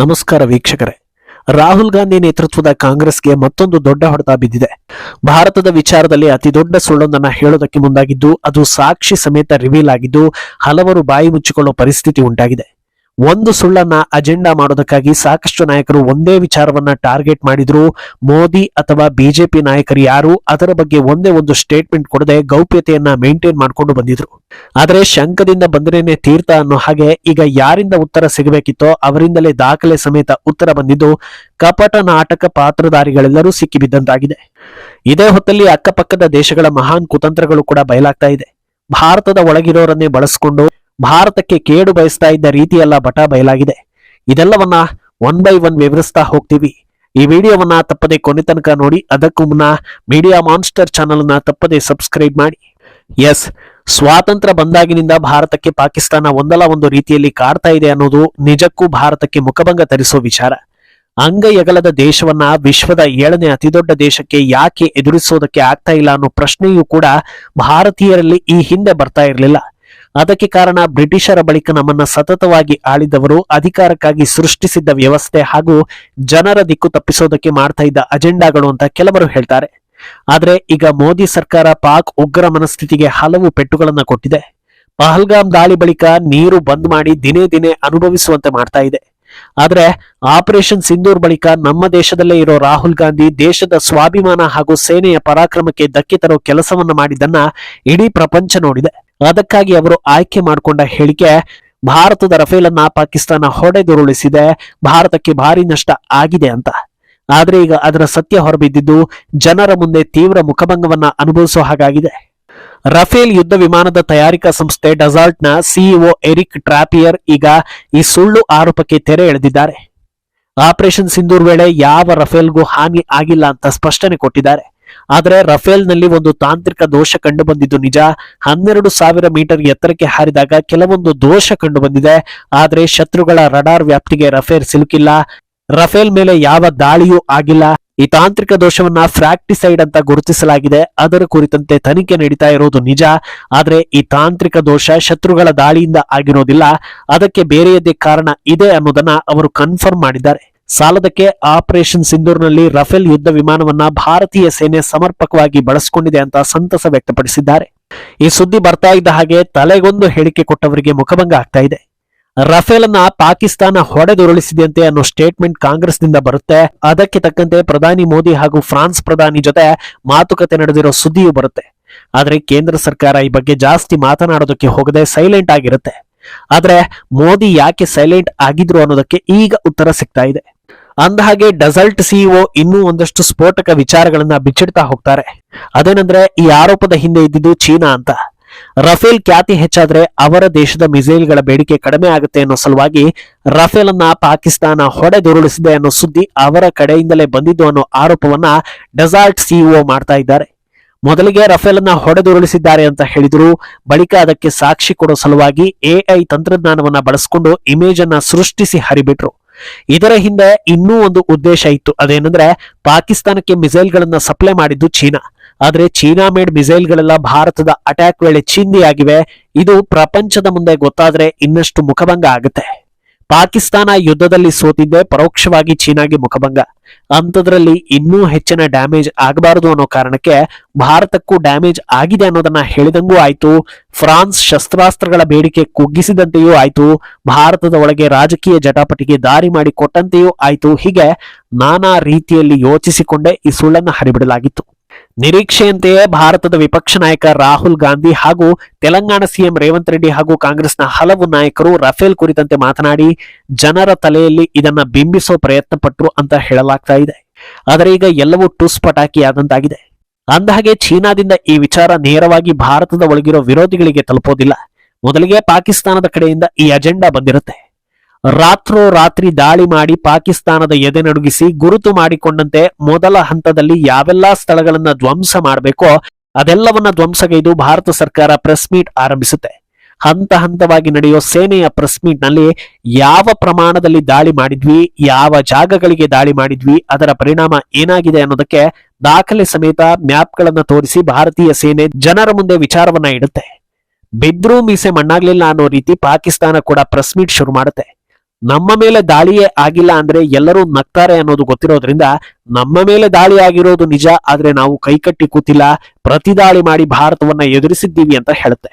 ನಮಸ್ಕಾರ ವೀಕ್ಷಕರೇ. ರಾಹುಲ್ ಗಾಂಧಿ ನೇತೃತ್ವದ ಕಾಂಗ್ರೆಸ್ಗೆ ಮತ್ತೊಂದು ದೊಡ್ಡ ಹೊಡೆತ ಬಿದ್ದಿದೆ. ಭಾರತದ ವಿಚಾರದಲ್ಲಿ ಅತಿ ದೊಡ್ಡ ಸುಳ್ಳೊಂದನ್ನ ಹೇಳೋದಕ್ಕೆ ಮುಂದಾಗಿದ್ದು, ಅದು ಸಾಕ್ಷಿ ಸಮೇತ ರಿವೀಲ್ ಆಗಿದ್ದು, ಹಲವರು ಬಾಯಿ ಮುಚ್ಚಿಕೊಳ್ಳೋ ಪರಿಸ್ಥಿತಿ ಉಂಟಾಗಿದೆ. ಒಂದು ಸುಳ್ಳನ್ನ ಅಜೆಂಡಾ ಮಾಡೋದಕ್ಕಾಗಿ ಸಾಕಷ್ಟು ನಾಯಕರು ಒಂದೇ ವಿಚಾರವನ್ನ ಟಾರ್ಗೆಟ್ ಮಾಡಿದ್ರು. ಮೋದಿ ಅಥವಾ ಬಿಜೆಪಿ ನಾಯಕರು ಯಾರು? ಅದರ ಬಗ್ಗೆ ಒಂದೇ ಒಂದು ಸ್ಟೇಟ್ಮೆಂಟ್ ಕೊಡದೆ ಗೌಪ್ಯತೆಯನ್ನ ಮೇಂಟೈನ್ ಮಾಡ್ಕೊಂಡು ಬಂದಿದ್ರು. ಆದರೆ ಶಂಕದಿಂದ ಬಂದ್ರೇನೆ ತೀರ್ಥ ಅನ್ನೋ ಹಾಗೆ ಈಗ ಯಾರಿಂದ ಉತ್ತರ ಸಿಗಬೇಕಿತ್ತೋ ಅವರಿಂದಲೇ ದಾಖಲೆ ಸಮೇತ ಉತ್ತರ ಬಂದಿದ್ದು ಕಪಟ ನಾಟಕ ಪಾತ್ರಧಾರಿಗಳೆಲ್ಲರೂ ಸಿಕ್ಕಿಬಿದ್ದಂತಾಗಿದೆ ಇದೇ ಹೊತ್ತಲ್ಲಿ ಅಕ್ಕಪಕ್ಕದ ದೇಶಗಳ ಮಹಾನ್ ಕುತಂತ್ರಗಳು ಕೂಡ ಬಯಲಾಗ್ತಾ ಇದೆ. ಭಾರತದ ಒಳಗಿರೋರನ್ನೇ ಬಳಸಿಕೊಂಡು ಭಾರತಕ್ಕೆ ಕೇಡು ಬಯಸ್ತಾ ಇದ್ದ ರೀತಿಯೆಲ್ಲ ಬಟ ಬಯಲಾಗಿದೆ. ಇದೆಲ್ಲವನ್ನ ಒನ್ ಬೈ ಒನ್ ವಿವರಿಸ್ತಾ ಹೋಗ್ತೀವಿ. ಈ ವಿಡಿಯೋವನ್ನ ತಪ್ಪದೆ ಕೊನೆ ತನಕ ನೋಡಿ, ಅದಕ್ಕೂ ಮುನ್ನ ಮೀಡಿಯಾ ಮಾನ್ಸ್ಟರ್ ಚಾನಲ್ನ ತಪ್ಪದೆ ಸಬ್ಸ್ಕ್ರೈಬ್ ಮಾಡಿ. ಎಸ್, ಸ್ವಾತಂತ್ರ್ಯ ಬಂದಾಗಿನಿಂದ ಭಾರತಕ್ಕೆ ಪಾಕಿಸ್ತಾನ ಒಂದಲ್ಲ ಒಂದು ರೀತಿಯಲ್ಲಿ ಕಾಡ್ತಾ ಇದೆ ಅನ್ನೋದು ನಿಜಕ್ಕೂ ಭಾರತಕ್ಕೆ ಮುಖಭಂಗ ತರಿಸೋ ವಿಚಾರ. ಅಂಗಯಗಲದ ದೇಶವನ್ನ ವಿಶ್ವದ ಏಳನೇ ಅತಿದೊಡ್ಡ ದೇಶಕ್ಕೆ ಯಾಕೆ ಎದುರಿಸೋದಕ್ಕೆ ಆಗ್ತಾ ಇಲ್ಲ ಅನ್ನೋ ಪ್ರಶ್ನೆಯೂ ಕೂಡ ಭಾರತೀಯರಲ್ಲಿ ಈ ಹಿಂದೆ ಬರ್ತಾ ಇರಲಿಲ್ಲ. ಅದಕ್ಕೆ ಕಾರಣ ಬ್ರಿಟಿಷರ ಬಳಿಕ ನಮ್ಮನ್ನ ಸತತವಾಗಿ ಆಳಿದವರು ಅಧಿಕಾರಕ್ಕಾಗಿ ಸೃಷ್ಟಿಸಿದ್ದ ವ್ಯವಸ್ಥೆ ಹಾಗೂ ಜನರ ದಿಕ್ಕು ತಪ್ಪಿಸೋದಕ್ಕೆ ಮಾಡ್ತಾ ಇದ್ದ ಅಜೆಂಡಾಗಳು ಅಂತ ಕೆಲವರು ಹೇಳ್ತಾರೆ. ಆದ್ರೆ ಈಗ ಮೋದಿ ಸರ್ಕಾರ ಪಾಕ್ ಉಗ್ರ ಮನಸ್ಥಿತಿಗೆ ಹಲವು ಪೆಟ್ಟುಗಳನ್ನ ಕೊಟ್ಟಿದೆ. ಪಹಲ್ಗಾಮ್ ದಾಳಿ ಬಳಿಕ ನೀರು ಬಂದ್ ಮಾಡಿ ದಿನೇ ದಿನೇ ಅನುಭವಿಸುವಂತೆ ಮಾಡ್ತಾ ಇದೆ. ಆದ್ರೆ ಆಪರೇಷನ್ ಸಿಂಧೂರ್ ಬಳಿಕ ನಮ್ಮ ದೇಶದಲ್ಲೇ ಇರೋ ರಾಹುಲ್ ಗಾಂಧಿ ದೇಶದ ಸ್ವಾಭಿಮಾನ ಹಾಗೂ ಸೇನೆಯ ಪರಾಕ್ರಮಕ್ಕೆ ಧಕ್ಕೆ ತರೋ ಕೆಲಸವನ್ನ ಮಾಡಿದ್ದನ್ನ ಇಡೀ ಪ್ರಪಂಚ ನೋಡಿದೆ. ಅದಕ್ಕಾಗಿ ಅವರು ಆಯ್ಕೆ ಮಾಡಿಕೊಂಡ ಹೇಳಿಕೆ, ಭಾರತದ ರಫೇಲ್ ಅನ್ನ ಪಾಕಿಸ್ತಾನ ಹೊಡೆದುರುಳಿಸಿದೆ, ಭಾರತಕ್ಕೆ ಭಾರಿ ನಷ್ಟ ಆಗಿದೆ ಅಂತ. ಆದ್ರೆ ಈಗ ಅದರ ಸತ್ಯ ಹೊರಬಿದ್ದಿದ್ದು ಜನರ ಮುಂದೆ ತೀವ್ರ ಮುಖಭಂಗವನ್ನ ಅನುಭವಿಸೋ ಹಾಗಾಗಿದೆ. ರಫೇಲ್ ಯುದ್ಧ ವಿಮಾನದ ತಯಾರಿಕಾ ಸಂಸ್ಥೆ ಡಜಾಲ್ಟ್ನ ನ ಸಿಇಒ ಎರಿಕ್ ಟ್ರಾಪಿಯರ್ ಈಗ ಈ ಸುಳ್ಳು ಆರೋಪಕ್ಕೆ ತೆರೆ ಎಳೆದಿದ್ದಾರೆ. ಆಪರೇಷನ್ ಸಿಂಧೂರ್ ವೇಳೆ ಯಾವ ರಫೇಲ್ಗೂ ಹಾನಿ ಆಗಿಲ್ಲ ಅಂತ ಸ್ಪಷ್ಟನೆ ಕೊಟ್ಟಿದ್ದಾರೆ. ಆದರೆ ರಫೇಲ್ನಲ್ಲಿ ಒಂದು ತಾಂತ್ರಿಕ ದೋಷ ಕಂಡು ಬಂದಿದ್ದು ನಿಜ. ಹನ್ನೆರಡು ಸಾವಿರ ಮೀಟರ್ ಎತ್ತರಕ್ಕೆ ಹಾರಿದಾಗ ಕೆಲವೊಂದು ದೋಷ ಕಂಡು ಬಂದಿದೆ. ಆದ್ರೆ ಶತ್ರುಗಳ ರಡಾರ್ ವ್ಯಾಪ್ತಿಗೆ ರಫೇಲ್ ಸಿಲುಕಿಲ್ಲ. ರಫೇಲ್ ಮೇಲೆ ಯಾವ ದಾಳಿಯೂ ಆಗಿಲ್ಲ. ಈ ತಾಂತ್ರಿಕ ದೋಷವನ್ನ ಫ್ರಾಕ್ಟಿಸೈಡ್ ಅಂತ ಗುರುತಿಸಲಾಗಿದೆ. ಅದರ ಕುರಿತಂತೆ ತನಿಖೆ ನಡೀತಾ ಇರೋದು ನಿಜ. ಆದ್ರೆ ಈ ತಾಂತ್ರಿಕ ದೋಷ ಶತ್ರುಗಳ ದಾಳಿಯಿಂದ ಆಗಿರೋದಿಲ್ಲ. ಅದಕ್ಕೆ ಬೇರೆಯದೇ ಕಾರಣ ಇದೆ ಅನ್ನೋದನ್ನ ಅವರು ಕನ್ಫರ್ಮ್ ಮಾಡಿದ್ದಾರೆ. ಸಾಲದಕ್ಕೆ ಆಪರೇಷನ್ ಸಿಂಧೂರ್ನಲ್ಲಿ ರಫೇಲ್ ಯುದ್ಧ ವಿಮಾನವನ್ನ ಭಾರತೀಯ ಸೇನೆ ಸಮರ್ಪಕವಾಗಿ ಬಳಸಿಕೊಂಡಿದೆ ಅಂತ ಸಂತಸ ವ್ಯಕ್ತಪಡಿಸಿದ್ದಾರೆ. ಈ ಸುದ್ದಿ ಬರ್ತಾ ಇದ್ದ ಹಾಗೆ ತಲೆಗೊಂದು ಹೇಳಿಕೆ ಕೊಟ್ಟವರಿಗೆ ಮುಖಭಂಗ ಆಗ್ತಾ ಇದೆ. ರಫೇಲ್ ಅನ್ನ ಪಾಕಿಸ್ತಾನ ಹೊಡೆದುರುಳಿಸಿದೆಯಂತೆ ಅನ್ನೋ ಸ್ಟೇಟ್ಮೆಂಟ್ ಕಾಂಗ್ರೆಸ್ನಿಂದ ಬರುತ್ತೆ. ಅದಕ್ಕೆ ತಕ್ಕಂತೆ ಪ್ರಧಾನಿ ಮೋದಿ ಹಾಗೂ ಫ್ರಾನ್ಸ್ ಪ್ರಧಾನಿ ಜೊತೆ ಮಾತುಕತೆ ನಡೆದಿರೋ ಸುದ್ದಿಯೂ ಬರುತ್ತೆ. ಆದ್ರೆ ಕೇಂದ್ರ ಸರ್ಕಾರ ಈ ಬಗ್ಗೆ ಜಾಸ್ತಿ ಮಾತನಾಡೋದಕ್ಕೆ ಹೋಗದೆ ಸೈಲೆಂಟ್ ಆಗಿರುತ್ತೆ. ಆದ್ರೆ ಮೋದಿ ಯಾಕೆ ಸೈಲೆಂಟ್ ಆಗಿದ್ರು ಅನ್ನೋದಕ್ಕೆ ಈಗ ಉತ್ತರ ಸಿಗ್ತಾ ಇದೆ. ಅಂದಹಾಗೆ ಡಸಲ್ಟ್ ಸಿಇಒ ಇನ್ನೂ ಒಂದಷ್ಟು ಸ್ಫೋಟಕ ವಿಚಾರಗಳನ್ನ ಬಿಚ್ಚಿಡ್ತಾ ಹೋಗ್ತಾರೆ. ಅದೇನಂದ್ರೆ ಈ ಆರೋಪದ ಹಿಂದೆ ಇದ್ದಿದ್ದು ಚೀನಾ ಅಂತ. ರಫೇಲ್ ಖ್ಯಾತಿ ಹೆಚ್ಚಾದ್ರೆ ಅವರ ದೇಶದ ಮಿಸೈಲ್ಗಳ ಬೇಡಿಕೆ ಕಡಿಮೆ ಆಗುತ್ತೆ ಅನ್ನೋ ಸಲುವಾಗಿ ರಫೇಲ್ ಅನ್ನ ಪಾಕಿಸ್ತಾನ ಹೊಡೆದುರುಳಿಸಿದೆ ಅನ್ನೋ ಸುದ್ದಿ ಅವರ ಕಡೆಯಿಂದಲೇ ಬಂದಿದ್ದು ಅನ್ನೋ ಆರೋಪವನ್ನ ಡಸಾಲ್ಟ್ ಸಿಇಒ ಮಾಡ್ತಾ ಇದ್ದಾರೆ. ಮೊದಲಿಗೆ ರಫೇಲ್ ಅನ್ನ ಹೊಡೆದುರುಳಿಸಿದ್ದಾರೆ ಅಂತ ಹೇಳಿದ್ರು, ಬಳಿಕ ಅದಕ್ಕೆ ಸಾಕ್ಷಿ ಕೊಡೋ ಸಲುವಾಗಿ ಎಐ ತಂತ್ರಜ್ಞಾನವನ್ನ ಬಳಸಿಕೊಂಡು ಇಮೇಜ್ ಅನ್ನ ಸೃಷ್ಟಿಸಿ ಹರಿಬಿಟ್ರು. ಇದರ ಹಿಂದೆ ಇನ್ನೂ ಒಂದು ಉದ್ದೇಶ ಇತ್ತು. ಅದೇನಂದ್ರೆ ಪಾಕಿಸ್ತಾನಕ್ಕೆ ಮಿಸೈಲ್ಗಳನ್ನ ಸಪ್ಲೈ ಮಾಡಿದ್ದು ಚೀನಾ. ಆದ್ರೆ ಚೀನಾ ಮೇಡ್ ಮಿಸೈಲ್ಗಳೆಲ್ಲ ಭಾರತದ ಅಟ್ಯಾಕ್ ವೇಳೆ ಚಿಂದಿಯಾಗಿವೆ ಇದು ಪ್ರಪಂಚದ ಮುಂದೆ ಗೊತ್ತಾದ್ರೆ ಇನ್ನಷ್ಟು ಮುಖಭಂಗ ಆಗುತ್ತೆ. ಪಾಕಿಸ್ತಾನ ಯುದ್ಧದಲ್ಲಿ ಸೋತಿದ್ದೆ ಪರೋಕ್ಷವಾಗಿ ಚೀನಾಗೆ ಮುಖಭಂಗ. ಅಂಥದ್ರಲ್ಲಿ ಇನ್ನೂ ಹೆಚ್ಚಿನ ಡ್ಯಾಮೇಜ್ ಆಗಬಾರದು ಅನ್ನೋ ಕಾರಣಕ್ಕೆ ಭಾರತಕ್ಕೂ ಡ್ಯಾಮೇಜ್ ಆಗಿದೆ ಅನ್ನೋದನ್ನ ಹೇಳಿದಂಗೂ ಆಯ್ತು. ಫ್ರಾನ್ಸ್ ಶಸ್ತ್ರಾಸ್ತ್ರಗಳ ಬೇಡಿಕೆ ಕುಗ್ಗಿಸಿದಂತೆಯೂ ಆಯ್ತು. ಭಾರತದ ಒಳಗೆ ರಾಜಕೀಯ ಜಟಾಪಟಿಗೆ ದಾರಿ ಮಾಡಿ ಕೊಟ್ಟಂತೆಯೂ ಆಯ್ತು. ಹೀಗೆ ನಾನಾ ರೀತಿಯಲ್ಲಿ ಯೋಚಿಸಿಕೊಂಡೇ ಈ ಸುಳ್ಳನ್ನು ಹರಿಬಿಡಲಾಗಿತ್ತು. ನಿರೀಕ್ಷೆಯಂತೆಯೇ ಭಾರತದ ವಿಪಕ್ಷ ನಾಯಕ ರಾಹುಲ್ ಗಾಂಧಿ ಹಾಗೂ ತೆಲಂಗಾಣ ಸಿಎಂ ರೇವಂತ್ ರೆಡ್ಡಿ ಹಾಗೂ ಕಾಂಗ್ರೆಸ್ನ ಹಲವು ನಾಯಕರು ರಫೇಲ್ ಕುರಿತಂತೆ ಮಾತನಾಡಿ, ಜನರ ತಲೆಯಲ್ಲಿ ಇದನ್ನ ಬಿಂಬಿಸೋ ಪ್ರಯತ್ನ ಪಟ್ರು ಅಂತ ಹೇಳಲಾಗ್ತಾ ಇದೆ. ಆದರೆ ಈಗ ಎಲ್ಲವೂ ಟುಸ್ ಪಟಾಕಿಯಾದಂತಾಗಿದೆ. ಅಂದಹಾಗೆ ಚೀನಾದಿಂದ ಈ ವಿಚಾರ ನೇರವಾಗಿ ಭಾರತದ ಒಳಗಿರೋ ವಿರೋಧಿಗಳಿಗೆ ತಲುಪೋದಿಲ್ಲ. ಮೊದಲಿಗೆ ಪಾಕಿಸ್ತಾನದ ಕಡೆಯಿಂದ ಈ ಅಜೆಂಡಾ ಬಂದಿರುತ್ತೆ. ರಾತ್ರೋ ರಾತ್ರಿ ದಾಳಿ ಮಾಡಿ ಪಾಕಿಸ್ತಾನದ ಎದೆ ನಡುಗಿಸಿ ಗುರುತು ಮಾಡಿಕೊಂಡಂತೆ ಮೊದಲ ಹಂತದಲ್ಲಿ ಯಾವೆಲ್ಲಾ ಸ್ಥಳಗಳನ್ನ ಧ್ವಂಸ ಮಾಡಬೇಕೋ ಅದೆಲ್ಲವನ್ನ ಧ್ವಂಸಗೈದು ಭಾರತ ಸರ್ಕಾರ ಪ್ರೆಸ್ ಮೀಟ್ ಆರಂಭಿಸುತ್ತೆ. ಹಂತ ಹಂತವಾಗಿ ನಡೆಯೋ ಸೇನೆಯ ಪ್ರೆಸ್ ಮೀಟ್ನಲ್ಲಿ ಯಾವ ಪ್ರಮಾಣದಲ್ಲಿ ದಾಳಿ ಮಾಡಿದ್ವಿ, ಯಾವ ಜಾಗಗಳಿಗೆ ದಾಳಿ ಮಾಡಿದ್ವಿ, ಅದರ ಪರಿಣಾಮ ಏನಾಗಿದೆ ಅನ್ನೋದಕ್ಕೆ ದಾಖಲೆ ಸಮೇತ ಮ್ಯಾಪ್ಗಳನ್ನ ತೋರಿಸಿ ಭಾರತೀಯ ಸೇನೆ ಜನರ ಮುಂದೆ ವಿಚಾರವನ್ನ ಇಡುತ್ತೆ. ಬಿದ್ರೂ ಮೀಸೆ ಮಣ್ಣಾಗ್ಲಿಲ್ಲ ಅನ್ನೋ ರೀತಿ ಪಾಕಿಸ್ತಾನ ಕೂಡ ಪ್ರೆಸ್ ಮೀಟ್ ಶುರು ಮಾಡುತ್ತೆ. ನಮ್ಮ ಮೇಲೆ ದಾಳಿಯೇ ಆಗಿಲ್ಲ ಅಂದ್ರೆ ಎಲ್ಲರೂ ನಗ್ತಾರೆ ಅನ್ನೋದು ಗೊತ್ತಿರೋದ್ರಿಂದ ನಮ್ಮ ಮೇಲೆ ದಾಳಿ ಆಗಿರೋದು ನಿಜ, ಆದ್ರೆ ನಾವು ಕೈಕಟ್ಟಿ ಕೂತಿಲ್ಲ, ಪ್ರತಿ ದಾಳಿ ಮಾಡಿ ಭಾರತವನ್ನ ಎದುರಿಸಿದ್ದೀವಿ ಅಂತ ಹೇಳುತ್ತೆ.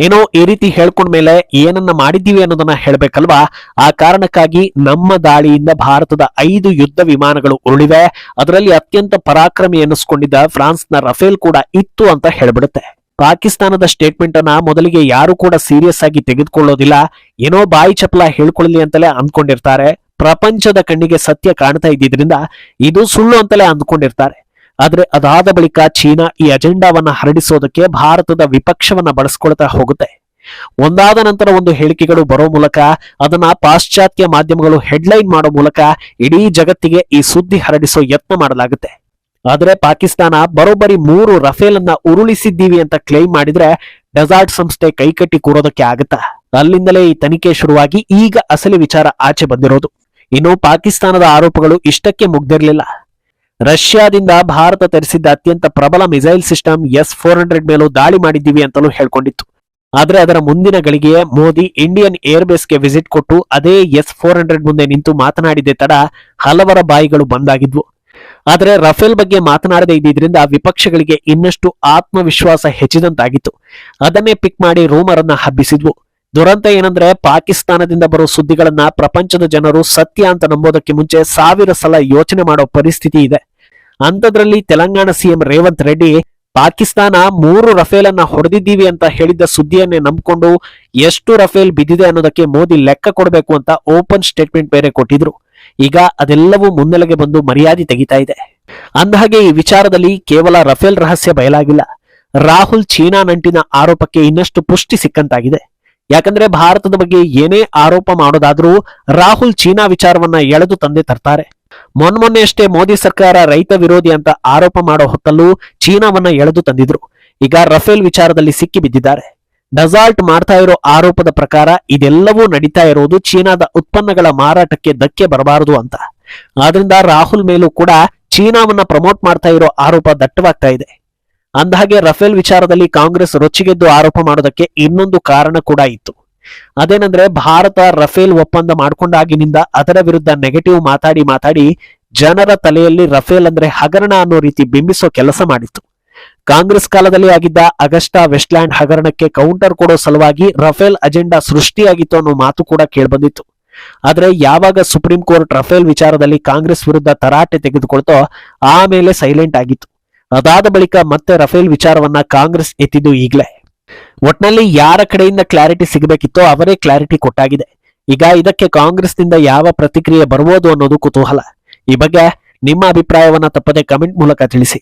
ಏನೋ ಈ ರೀತಿ ಹೇಳ್ಕೊಂಡ್ಮೇಲೆ ಏನನ್ನ ಮಾಡಿದ್ದೀವಿ ಅನ್ನೋದನ್ನ ಹೇಳ್ಬೇಕಲ್ವಾ? ಆ ಕಾರಣಕ್ಕಾಗಿ ನಮ್ಮ ದಾಳಿಯಿಂದ ಭಾರತದ ಐದು ಯುದ್ಧ ವಿಮಾನಗಳು ಉರುಳಿವೆ. ಅದರಲ್ಲಿ ಅತ್ಯಂತ ಪರಾಕ್ರಮಿ ಎನ್ನಿಸ್ಕೊಂಡಿದ್ದ ಫ್ರಾನ್ಸ್ನ ರಫೇಲ್ ಕೂಡ ಇತ್ತು ಅಂತ ಹೇಳ್ಬಿಡುತ್ತೆ. ಪಾಕಿಸ್ತಾನದ ಸ್ಟೇಟ್ಮೆಂಟ್ ಅನ್ನ ಮೊದಲಿಗೆ ಯಾರು ಕೂಡ ಸೀರಿಯಸ್ ಆಗಿ ತೆಗೆದುಕೊಳ್ಳೋದಿಲ್ಲ. ಏನೋ ಬಾಯಿ ಚಪಲ ಹೇಳ್ಕೊಳ್ಳಿ ಅಂತಲೇ ಅಂದ್ಕೊಂಡಿರ್ತಾರೆ. ಪ್ರಪಂಚದ ಕಣ್ಣಿಗೆ ಸತ್ಯ ಕಾಣ್ತಾ ಇದ್ದಿದ್ರಿಂದ ಇದು ಸುಳ್ಳು ಅಂತಲೇ ಅಂದ್ಕೊಂಡಿರ್ತಾರೆ. ಆದ್ರೆ ಅದಾದ ಬಳಿಕ ಚೀನಾ ಈ ಅಜೆಂಡಾವನ್ನ ಹರಡಿಸೋದಕ್ಕೆ ಭಾರತದ ವಿಪಕ್ಷವನ್ನ ಬಳಸ್ಕೊಳ್ತಾ ಹೋಗುತ್ತೆ. ಒಂದಾದ ನಂತರ ಒಂದು ಹೇಳಿಕೆಗಳು ಬರೋ ಮೂಲಕ, ಅದನ್ನ ಪಾಶ್ಚಾತ್ಯ ಮಾಧ್ಯಮಗಳು ಹೆಡ್ಲೈನ್ ಮಾಡೋ ಮೂಲಕ ಇಡೀ ಜಗತ್ತಿಗೆ ಈ ಸುದ್ದಿ ಹರಡಿಸೋ ಯತ್ನ ಮಾಡಲಾಗುತ್ತೆ. ಆದ್ರೆ ಪಾಕಿಸ್ತಾನ ಬರೋಬ್ಬರಿ ಮೂರು ರಫೇಲ್ ಅನ್ನ ಉರುಳಿಸಿದ್ದೀವಿ ಅಂತ ಕ್ಲೈಮ್ ಮಾಡಿದ್ರೆ ಡೆಸಾರ್ಟ್ ಸಂಸ್ಥೆ ಕೈಕಟ್ಟಿ ಕೂರೋದಕ್ಕೆ ಆಗುತ್ತಾ? ಅಲ್ಲಿಂದಲೇ ಈ ತನಿಖೆ ಶುರುವಾಗಿ ಈಗ ಅಸಲಿ ವಿಚಾರ ಆಚೆ ಬಂದಿರೋದು. ಇನ್ನು ಪಾಕಿಸ್ತಾನದ ಆರೋಪಗಳು ಇಷ್ಟಕ್ಕೆ ಮುಗ್ದಿರಲಿಲ್ಲ. ರಷ್ಯಾದಿಂದ ಭಾರತ ತರಿಸಿದ್ದ ಅತ್ಯಂತ ಪ್ರಬಲ missile system S four hundred ಮೇಲೂ ದಾಳಿ ಮಾಡಿದ್ದೀವಿ ಅಂತಲೂ ಹೇಳ್ಕೊಂಡಿತ್ತು. ಆದ್ರೆ ಅದರ ಮುಂದಿನ ಗಳಿಗೆಯೇ ಮೋದಿ ಇಂಡಿಯನ್ ಏರ್ ಬೇಸ್ಗೆ ವಿಸಿಟ್ ಕೊಟ್ಟು ಅದೇ ಎಸ್ ಫೋರ್ ಹಂಡ್ರೆಡ್ ಮುಂದೆ ನಿಂತು ಮಾತನಾಡಿದ್ದೆ ತಡ ಹಲವರ ಬಾಯಿಗಳು ಬಂದಾಗಿದ್ವು. ಆದರೆ ರಫೇಲ್ ಬಗ್ಗೆ ಮಾತನಾಡದೇ ಇದ್ದಿದ್ರಿಂದ ವಿಪಕ್ಷಗಳಿಗೆ ಇನ್ನಷ್ಟು ಆತ್ಮವಿಶ್ವಾಸ ಹೆಚ್ಚಿದಂತಾಗಿತ್ತು. ಅದನ್ನೇ ಪಿಕ್ ಮಾಡಿ ರೂಮರ್ ಅನ್ನ ಹಬ್ಬಿಸಿದ್ವು. ದುರಂತ ಏನಂದ್ರೆ ಪಾಕಿಸ್ತಾನದಿಂದ ಬರೋ ಸುದ್ದಿಗಳನ್ನ ಪ್ರಪಂಚದ ಜನರು ಸತ್ಯ ಅಂತ ನಂಬೋದಕ್ಕೆ ಮುಂಚೆ ಸಾವಿರ ಸಲ ಯೋಚನೆ ಮಾಡೋ ಪರಿಸ್ಥಿತಿ ಇದೆ. ಅಂಥದ್ರಲ್ಲಿ ತೆಲಂಗಾಣ ಸಿಎಂ ರೇವಂತ್ ರೆಡ್ಡಿ, ಪಾಕಿಸ್ತಾನ ಮೂರು ರಫೇಲ್ ಅನ್ನ ಹೊಡೆದಿದ್ದೀವಿ ಅಂತ ಹೇಳಿದ್ದ ಸುದ್ದಿಯನ್ನೇ ನಂಬಿಕೊಂಡು ಎಷ್ಟು ರಫೇಲ್ ಬಿದ್ದಿದೆ ಅನ್ನೋದಕ್ಕೆ ಮೋದಿ ಲೆಕ್ಕ ಕೊಡಬೇಕು ಅಂತ ಓಪನ್ ಸ್ಟೇಟ್ಮೆಂಟ್ ಬೇರೆ ಕೊಟ್ಟಿದ್ರು. ಈಗ ಅದೆಲ್ಲವೂ ಮುನ್ನೆಲೆಗೆ ಬಂದು ಮರ್ಯಾದೆ ತೆಗಿತಾ ಇದೆ. ಅಂದಹಾಗೆ ಈ ವಿಚಾರದಲ್ಲಿ ಕೇವಲ ರಫೇಲ್ ರಹಸ್ಯ ಬಯಲಾಗಿಲ್ಲ. ರಾಹುಲ್ ಚೀನಾ ನಂಟಿನ ಆರೋಪಕ್ಕೆ ಇನ್ನಷ್ಟು ಪುಷ್ಟಿ ಸಿಕ್ಕಂತಾಗಿದೆ. ಯಾಕಂದ್ರೆ ಭಾರತದ ಬಗ್ಗೆ ಏನೇ ಆರೋಪ ಮಾಡೋದಾದ್ರೂ ರಾಹುಲ್ ಚೀನಾ ವಿಚಾರವನ್ನ ಎಳೆದು ತಂದೆ ತರ್ತಾರೆ. ಮೊನ್ಮೊನ್ನೆಯಷ್ಟೇ ಮೋದಿ ಸರ್ಕಾರ ರೈತ ವಿರೋಧಿ ಅಂತ ಆರೋಪ ಮಾಡೋ ಹೊತ್ತಲ್ಲೂ ಚೀನಾವನ್ನ ಎಳೆದು ತಂದಿದ್ರು. ಈಗ ರಫೇಲ್ ವಿಚಾರದಲ್ಲಿ ಸಿಕ್ಕಿ ಬಿದ್ದಿದ್ದಾರೆ. ಡಸಾಲ್ಟ್ ಮಾಡ್ತಾ ಇರೋ ಆರೋಪದ ಪ್ರಕಾರ ಇದೆಲ್ಲವೂ ನಡೀತಾ ಇರೋದು ಚೀನಾದ ಉತ್ಪನ್ನಗಳ ಮಾರಾಟಕ್ಕೆ ಧಕ್ಕೆ ಬರಬಾರದು ಅಂತ. ಆದ್ರಿಂದ ರಾಹುಲ್ ಮೇಲೂ ಕೂಡ ಚೀನಾವನ್ನ ಪ್ರಮೋಟ್ ಮಾಡ್ತಾ ಇರೋ ಆರೋಪ ದಟ್ಟವಾಗ್ತಾ ಇದೆ. ಅಂದಹಾಗೆ ರಫೇಲ್ ವಿಚಾರದಲ್ಲಿ ಕಾಂಗ್ರೆಸ್ ರೊಚ್ಚಿಗೆದ್ದು ಆರೋಪ ಮಾಡೋದಕ್ಕೆ ಇನ್ನೊಂದು ಕಾರಣ ಕೂಡ ಇತ್ತು. ಅದೇನಂದ್ರೆ ಭಾರತ ರಫೇಲ್ ಒಪ್ಪಂದ ಮಾಡ್ಕೊಂಡಾಗಿನಿಂದ ಅದರ ವಿರುದ್ಧ ನೆಗೆಟಿವ್ ಮಾತಾಡಿ ಮಾತಾಡಿ ಜನರ ತಲೆಯಲ್ಲಿ ರಫೇಲ್ ಅಂದ್ರೆ ಹಗರಣ ಅನ್ನೋ ರೀತಿ ಬಿಂಬಿಸೋ ಕೆಲಸ ಮಾಡಿತ್ತು. ಕಾಂಗ್ರೆಸ್ ಕಾಲದಲ್ಲಿ ಆಗಿದ್ದ ಅಗಸ್ಟಾ ವೆಸ್ಟ್ಲ್ಯಾಂಡ್ ಹಗರಣಕ್ಕೆ ಕೌಂಟರ್ ಕೊಡೋ ಸಲುವಾಗಿ ರಫೇಲ್ ಅಜೆಂಡಾ ಸೃಷ್ಟಿಯಾಗಿತ್ತು ಅನ್ನೋ ಮಾತು ಕೂಡ ಕೇಳ್ಬಂದಿತ್ತು. ಆದರೆ ಯಾವಾಗ ಸುಪ್ರೀಂ ಕೋರ್ಟ್ ರಫೇಲ್ ವಿಚಾರದಲ್ಲಿ ಕಾಂಗ್ರೆಸ್ ವಿರುದ್ಧ ತರಾಟೆ ತೆಗೆದುಕೊಳ್ತೋ ಆಮೇಲೆ ಸೈಲೆಂಟ್ ಆಗಿತ್ತು. ಅದಾದ ಬಳಿಕ ಮತ್ತೆ ರಫೇಲ್ ವಿಚಾರವನ್ನ ಕಾಂಗ್ರೆಸ್ ಎತ್ತಿದ್ದು ಈಗಲೇ. ಒಟ್ನಲ್ಲಿ ಯಾರ ಕಡೆಯಿಂದ ಕ್ಲಾರಿಟಿ ಸಿಗಬೇಕಿತ್ತೋ ಅವರೇ ಕ್ಲಾರಿಟಿ ಕೊಟ್ಟಾಗಿದೆ. ಈಗ ಇದಕ್ಕೆ ಕಾಂಗ್ರೆಸ್ನಿಂದ ಯಾವ ಪ್ರತಿಕ್ರಿಯೆ ಬರ್ಬೋದು ಅನ್ನೋದು ಕುತೂಹಲ. ಈ ಬಗ್ಗೆ ನಿಮ್ಮ ಅಭಿಪ್ರಾಯವನ್ನ ತಪ್ಪದೆ ಕಮೆಂಟ್ ಮೂಲಕ ತಿಳಿಸಿ.